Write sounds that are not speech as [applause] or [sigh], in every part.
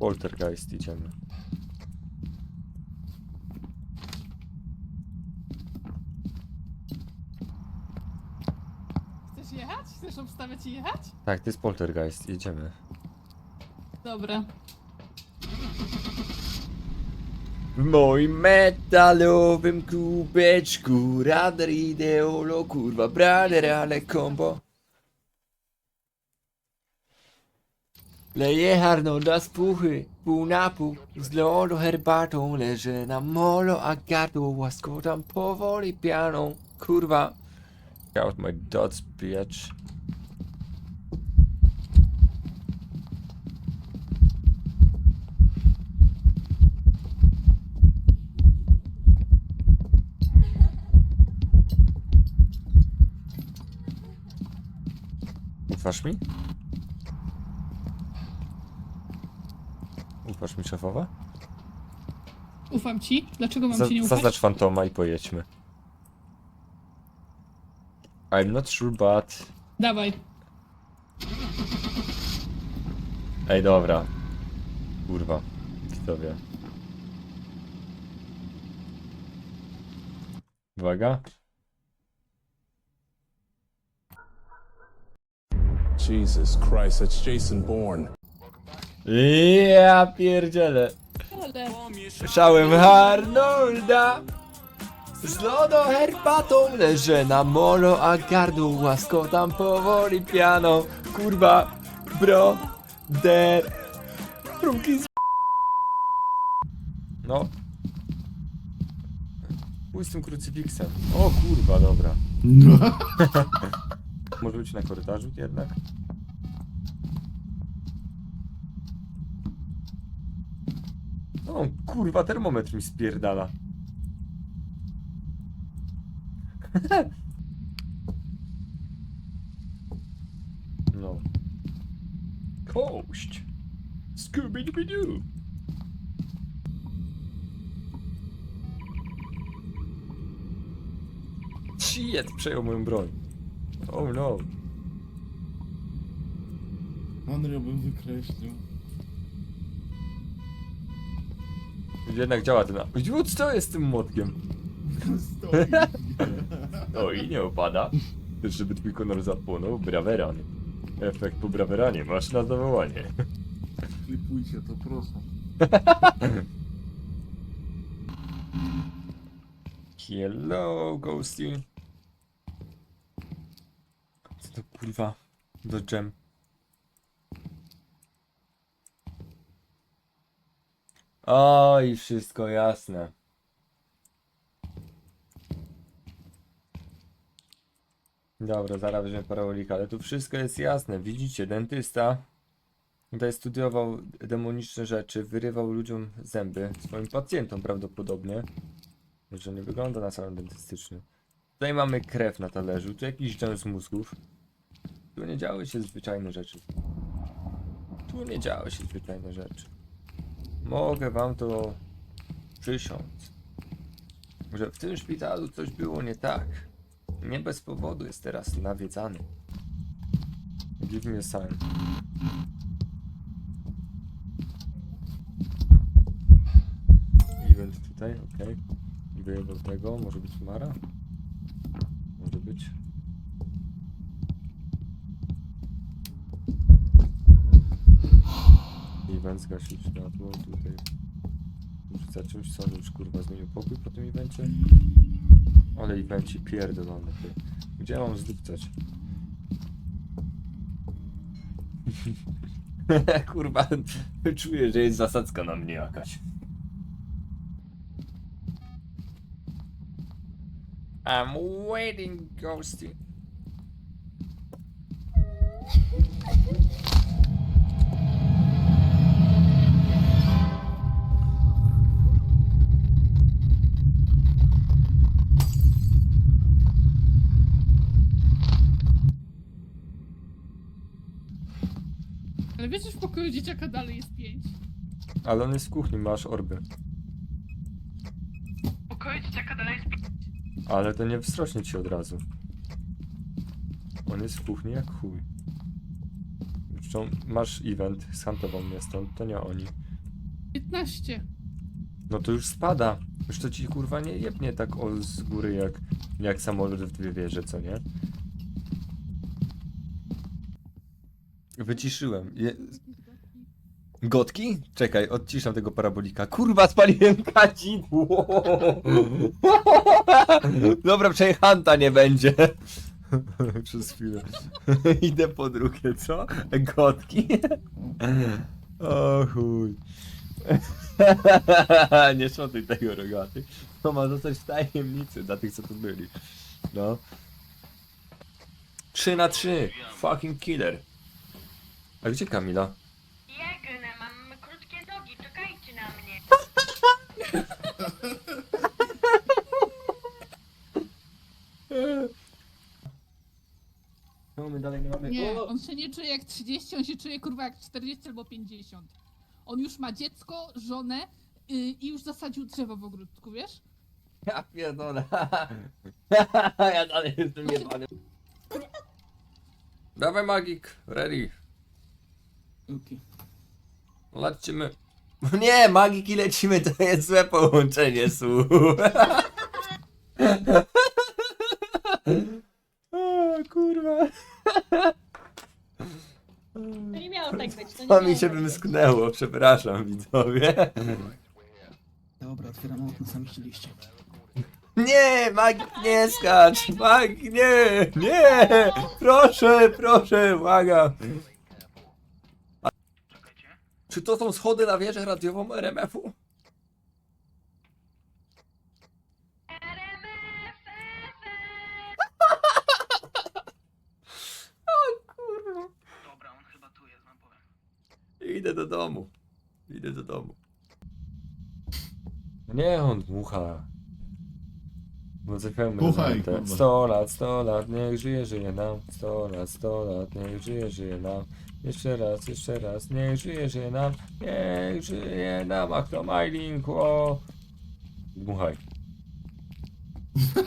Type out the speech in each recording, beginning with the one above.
Poltergeist idziemy. Chcesz jechać? Chcesz obstawiać i jechać? Tak, to jest Poltergeist, jedziemy. Dobra. W moim metalowym kubeczku radar ideolo, kurwa, brader, ale kombo. Leje Arnolda z puchy, pół na pół, z lodu herbatą, leżę na molo, a gardło łaskotam powoli pianą, kurwa. Out my dots, bitch. Ufasz mi? Ufasz mi, szefowa? Ufam ci. Dlaczego mam Za- ci nie ufać? Zaznacz fantoma i pojedźmy. I'm not sure, but... Dawaj. Ej, dobra. Kurwa. Kto wie. Uwaga. Jesus Christ, that's Jason Bourne. Ja pierdzielę. Słyszałem Arnolda. Z lodo herbatą leżę na molo, a gardło łaskotam powoli piano. Kurwa, bro, de... Rumki z... No. Pójdź z tym krucyfiksem. O kurwa, dobra. [laughs] Może być na korytarzu jednak? O kurwa, termometr mi spierdala. [laughs] No. Kość. Scooby-Dooby-Doo. Shit, przejął moją broń. Oh no. Andrea bym wykreślił. Jednak działa ten... Oj, Co jest z tym młotkiem? Stoi. [laughs] No i nie opada. Też żeby twój konor zapłonął, braweran. Efekt po braweranie, masz na zawołanie. Klipujcie to, proszę. [laughs] Hello, Ghosty. Co to kurwa? Do dżem. Oj, wszystko jasne. Dobra, zaraz weźmiemy parolika, ale tu wszystko jest jasne. Widzicie, dentysta tutaj studiował demoniczne rzeczy, wyrywał ludziom zęby, swoim pacjentom prawdopodobnie. Że nie wygląda na salon dentystyczny. Tutaj mamy krew na talerzu, tu jakiś dżem z mózgów. Tu nie działy się zwyczajne rzeczy. Tu nie działy się zwyczajne rzeczy. Mogę wam to przysiąc, że w tym szpitalu coś było nie tak. Nie bez powodu jest teraz nawiedzany. Give me a. Event tutaj, okej. Wyjebał tego, może być Mara? Może być. Event zgasił światło, tutaj rzuca czymś, on już kurwa zmienił pokój po tym evencie. Ale evenci pierdolony ty. Gdzie mam zdupcać? [laughs] kurwa, czuję, że jest zasadzka na mnie jakaś. I'm waiting, Ghosty. Ale wiesz, że w pokoju dzieciaka dalej jest pięć? Ale on jest w kuchni, masz orby. W pokoju dzieciaka dalej jest pięć. Ale to nie wstrośnie ci od razu. On jest w kuchni jak chuj. Zresztą masz event, zhantował mnie stąd, to nie oni. 15. No to już spada. Już to ci kurwa nie jebnie tak o z góry jak, jak samolot w dwie wieże, co nie? Wyciszyłem. Je... Gotki? Czekaj, odciszam tego parabolika. Kurwa, spaliłem kadzidło! [laughs] Dobra, przejechanta nie będzie. [laughs] Przez chwilę. [laughs] Idę po drugie, co? Gotki? o chuj. nie szotuj tego rogaty. To ma zostać w tajemnicy dla tych, co tu byli. No. 3 na 3. Fucking killer. A gdzie Kamila? Biegnę, mam krótkie nogi, czekajcie na mnie. [laughs] No, my dalej nie mamy. Nie, on się nie czuje jak 30, on się czuje kurwa jak 40 albo 50. On już ma dziecko, żonę yy, i już zasadził drzewo w ogródku, wiesz? Ja pierdolę. [laughs] ja dalej jestem jebany. Dawaj magik, ready. Okej. Lecimy. Nie, magiki lecimy, to jest złe połączenie słów. o, [laughs] kurwa. To nie miało tak być, to nie To miało mi się tak być. wymsknęło, przepraszam widzowie. Dobra, otwieram okno, sami chcieliście. Nie, magik nie skacz, magik nie, nie, proszę, proszę, błagam. Czy to są schody na wieżę radiową RMF-u? RMF, [laughs] Kurwa. Dobra, on chyba tu jest, wam powiem. Idę do domu. Idę do domu. Nie, on dmucha. No zaśpiewamy Dmuchaj, kurwa. 100 lat, 100 lat, niech żyje, żyje nam. 100 lat, 100 lat, niech żyje, żyje nam. Jeszcze raz, jeszcze raz, niech żyje, żyje nam. Niech żyje nam, ach to Majlink, o. Dmuchaj. [laughs]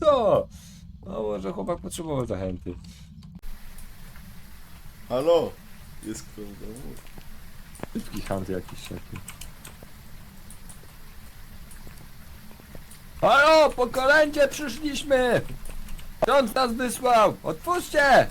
Co? No może chłopak potrzebował zachęty. Halo? Jest kto w domu? Szybki hunt jakiś taki. Halo, po kolędzie przyszliśmy! Ksiądz nas wysłał! Otwórzcie!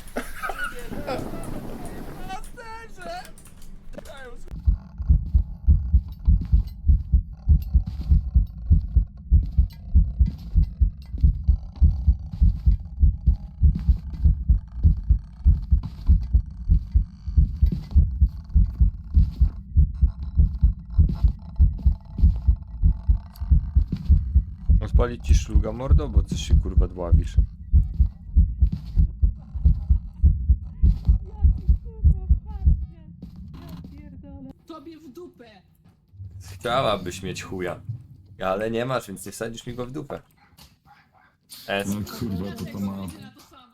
Odpalić ci szluga mordo, bo coś się kurwa dławisz. Tobie w dupę! Chciałabyś mieć chuja. Ale nie masz, więc nie wsadzisz mi go w dupę. Es. No kurwa, to to ma... Będzie na to samo.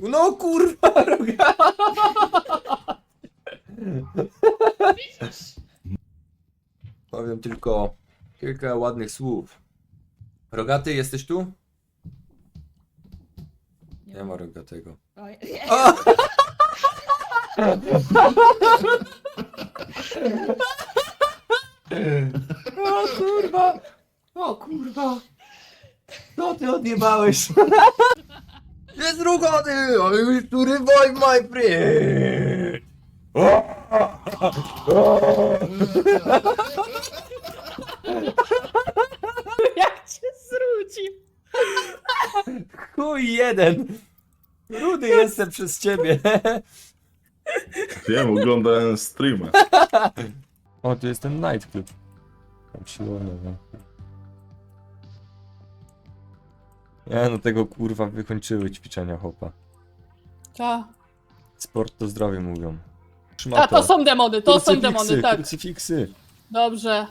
No kurwa, [laughs] roga! Powiem tylko kilka ładnych słów. Rogaty, jesteś tu? Nie ma rogatego. Oj, O! O kurwa! O kurwa! Co ty odjebałeś? Jest rugany! I wish to revive my friend! O! O! Chuj jeden! Rudy jestem przez ciebie! Wiem, oglądałem streama. O, tu jest ten nightclub. Tam siłownia, no. Ja no tego kurwa wykończyły ćwiczenia hopa. Ta. Sport to zdrowie mówią. A, to są demony, to są demony, tak. Krucyfiksy. Dobrze.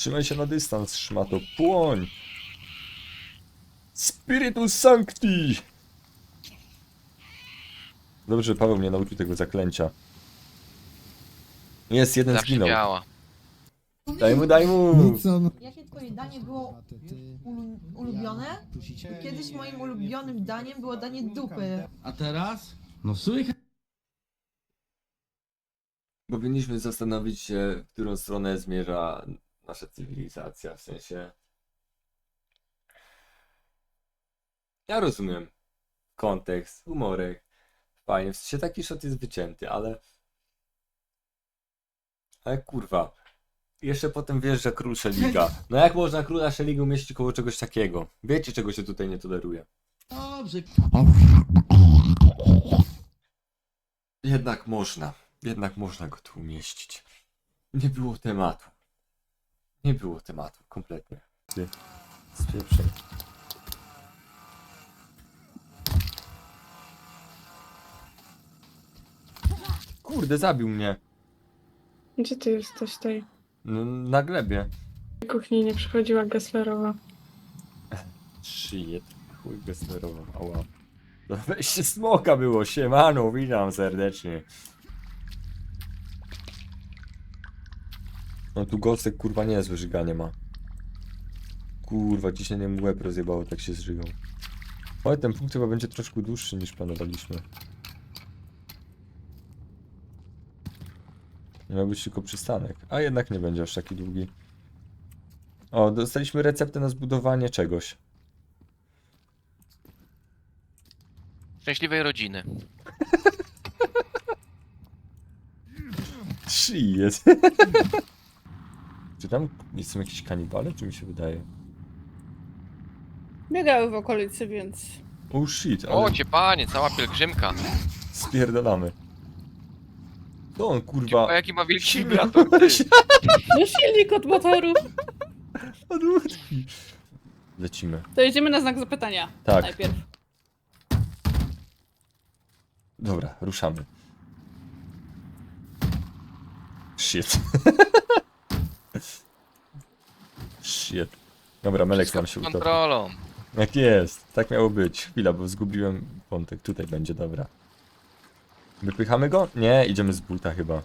Trzymaj się na dystans, szmato. Płoń! Spiritus Sancti! Dobrze, że Paweł mnie nauczył tego zaklęcia. Jest, jeden Zawsze zginął. działa. Daj mu, daj mu! Jakie twoje danie było ulu- ulubione? Kiedyś moim ulubionym daniem było danie dupy. A teraz? No słychać. Powinniśmy zastanowić się, w którą stronę zmierza nasza cywilizacja, w sensie... Ja rozumiem kontekst, humorek, fajnie, w sensie taki shot jest wycięty, ale... Ale kurwa, jeszcze potem wjeżdża król Szeliga. No jak można króla Szeliga umieścić koło czegoś takiego? Wiecie, czego się tutaj nie toleruje. Dobrze. Jednak można. Jednak można go tu umieścić. Nie było tematu. Nie było tematu, kompletnie. Ty, spieprzaj. Kurde, zabił mnie. Gdzie ty jesteś tej N- Na glebie. kuchni nie przychodziła Gesslerowa? Shit. Chuj Gesslerowa, ała. To wejście smoka było, siemano, witam serdecznie. No tu Gostek kurwa niezłe żyganie ma. Kurwa, dzisiaj nie mu łeb rozjebało, tak się zżygał. Ale ten punkt chyba będzie troszkę dłuższy niż planowaliśmy. Miał być tylko przystanek, a jednak nie będzie aż taki długi. O, dostaliśmy receptę na zbudowanie czegoś. Szczęśliwej rodziny. [laughs] Shit. [laughs] czy tam są jakieś kanibale, czy mi się wydaje? Biegały w okolicy, więc... Oh shit, ale O, cię panie, cała pielgrzymka. spierdolamy. To on kurwa... a jaki ma wielki wibrator, ty. [laughs] No silnik od motoru. [laughs] Odłóżki. Lecimy. To jedziemy na znak zapytania. Tak. Najpierw. Dobra, ruszamy. Shit. [laughs] Shit. Dobra, Melek nam się utopił. kontrolą. Jak jest, tak miało być. Chwila, bo zgubiłem wątek. Tutaj będzie, dobra. Wypychamy go? Nie, idziemy z buta chyba.